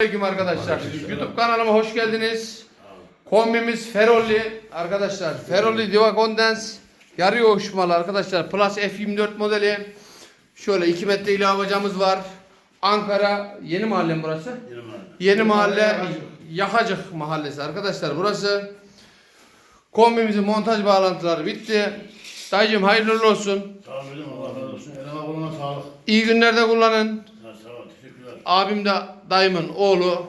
Aleyküm arkadaşlar. YouTube kanalıma hoş geldiniz. Kombimiz Ferolli arkadaşlar. Ferolli Diva Condens yarı yoğuşmalı arkadaşlar. Plus F24 modeli. Şöyle 2 metre ilavacamız var. Ankara yeni mahalle mi burası? Yeni mahalle. Yeni mahalle Yakacık mahallesi arkadaşlar burası. Kombimizin montaj bağlantıları bitti. Dayıcım hayırlı olsun. Sağ ol dedim Allah razı olsun. Elime koluna sağlık. İyi günlerde kullanın. Abim de dayımın oğlu.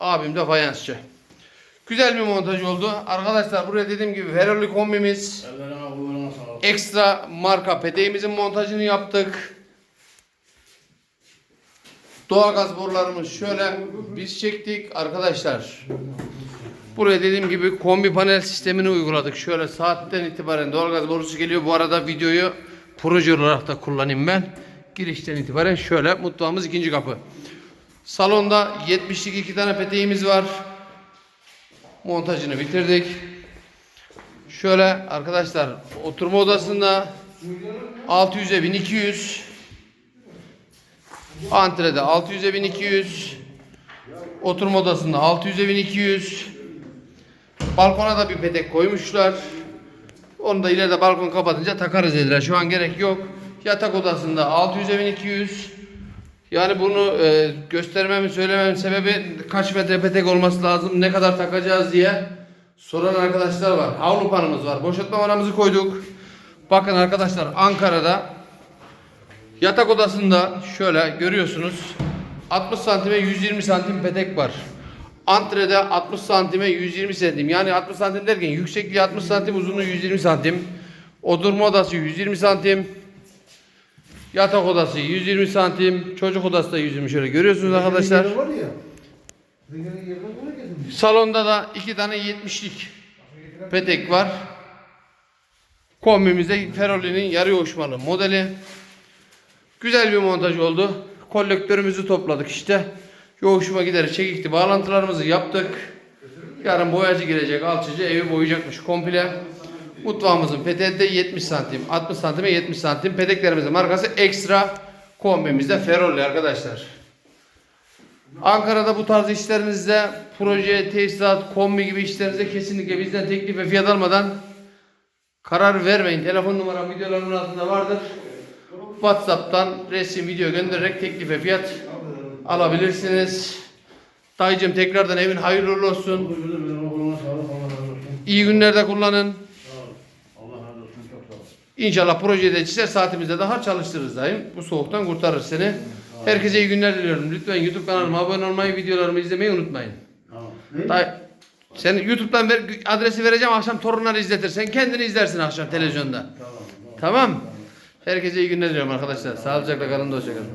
Abim de fayansçı. Güzel bir montaj oldu. Arkadaşlar buraya dediğim gibi Ferrari kombimiz. Ekstra marka peteğimizin montajını yaptık. Doğalgaz borularımız şöyle biz çektik arkadaşlar. Buraya dediğim gibi kombi panel sistemini uyguladık. Şöyle saatten itibaren doğalgaz borusu geliyor. Bu arada videoyu proje olarak da kullanayım ben. Girişten itibaren şöyle mutfağımız ikinci kapı. Salonda 70'lik iki tane peteğimiz var. Montajını bitirdik. Şöyle arkadaşlar oturma odasında 600'e 1200 Antrede 600'e 1200 Oturma odasında 600'e 1200 Balkona da bir petek koymuşlar. Onu da ileride balkon kapatınca takarız dediler. Şu an gerek yok. Yatak odasında 600'e 1200 yani bunu e, göstermemin söylememin sebebi kaç metre petek olması lazım, ne kadar takacağız diye soran arkadaşlar var. Havlu panımız var. Boşaltma vanamızı koyduk. Bakın arkadaşlar Ankara'da yatak odasında şöyle görüyorsunuz 60 santime 120 santim petek var. Antrede 60 santime 120 santim. Yani 60 santim derken yüksekliği 60 santim, uzunluğu 120 santim. Oturma odası 120 santim. Yatak odası 120 santim, çocuk odası da 120 şöyle görüyorsunuz arkadaşlar. Var ya. Bunu getirmiş. Salonda da iki tane 70'lik petek var. Kombimizde Ferroli'nin yarı yoğuşmalı modeli. Güzel bir montaj oldu. Kolektörümüzü topladık işte. Yoğuşma gideri çekikti. Bağlantılarımızı yaptık. Yarın boyacı gelecek, alçıcı evi boyayacakmış komple. Mutfağımızın peteği de 70 santim, 60 santime 70 santim. Peteklerimizin markası Extra. Kombimizde Ferroli arkadaşlar. Ankara'da bu tarz işlerinizde proje, tesisat, kombi gibi işlerinizde kesinlikle bizden teklif ve fiyat almadan karar vermeyin. Telefon numaram videolarımın altında vardır. WhatsApp'tan resim, video göndererek teklif ve fiyat alabilirsiniz. Dayıcım tekrardan evin hayırlı olsun. İyi günlerde kullanın. Sağ ol. Allah razı olsun. Çok sağ ol. İnşallah projede çizer saatimizde daha çalıştırırız dayım. Bu soğuktan kurtarır seni. Herkese iyi günler diliyorum. Lütfen YouTube kanalıma abone olmayı, videolarımı izlemeyi unutmayın. Tamam. Sen YouTube'dan ver, adresi vereceğim akşam torunları izletir. Sen kendini izlersin akşam televizyonda. Tamam. Tamam. Herkese iyi günler diliyorum arkadaşlar. Sağlıcakla kalın da hoşça kalın.